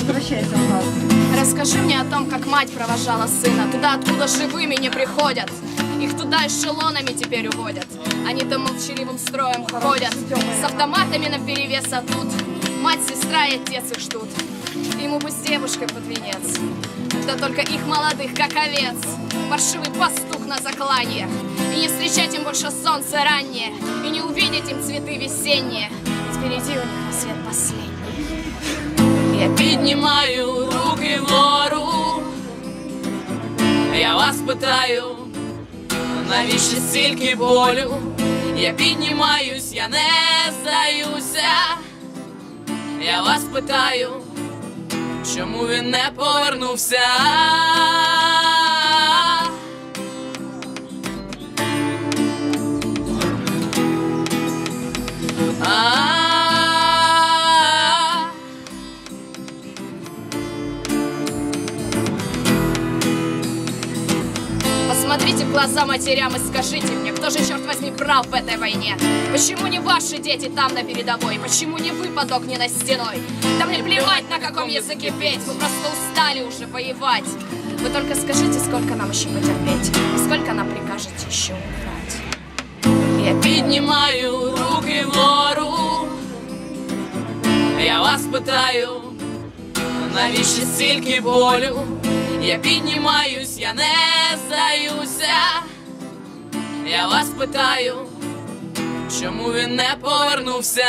Возвращайся назад. Расскажи мне о том, как мать провожала сына. Туда, откуда живыми не приходят. Их туда эшелонами теперь уводят. Они там молчаливым строем ходят. С автоматами наперевес, а тут Мать, сестра и отец их ждут. Ему бы с девушкой под венец. Да только их молодых, как овец. Паршивый пастух на закланье И не встречать им больше солнце раннее. И не увидеть им цветы весенние. Впереди у них свет последний я вас питаю, навіщо стільки болю? Я піднімаюсь, я не здаюся. Я вас питаю, чому він не повернувся? Посмотрите в глаза матерям и скажите мне, кто же, черт возьми, прав в этой войне? Почему не ваши дети там на передовой? Почему не вы подохнены стеной? Да мне плевать, на каком языке петь, мы просто устали уже воевать. Вы только скажите, сколько нам еще потерпеть, и сколько нам прикажете еще умирать. Я піднімаю руки вгору, я вас питаю, навіщо стільки болю? Я піднімаюсь, я не здаюся. Я вас питаю, чому він не повернувся?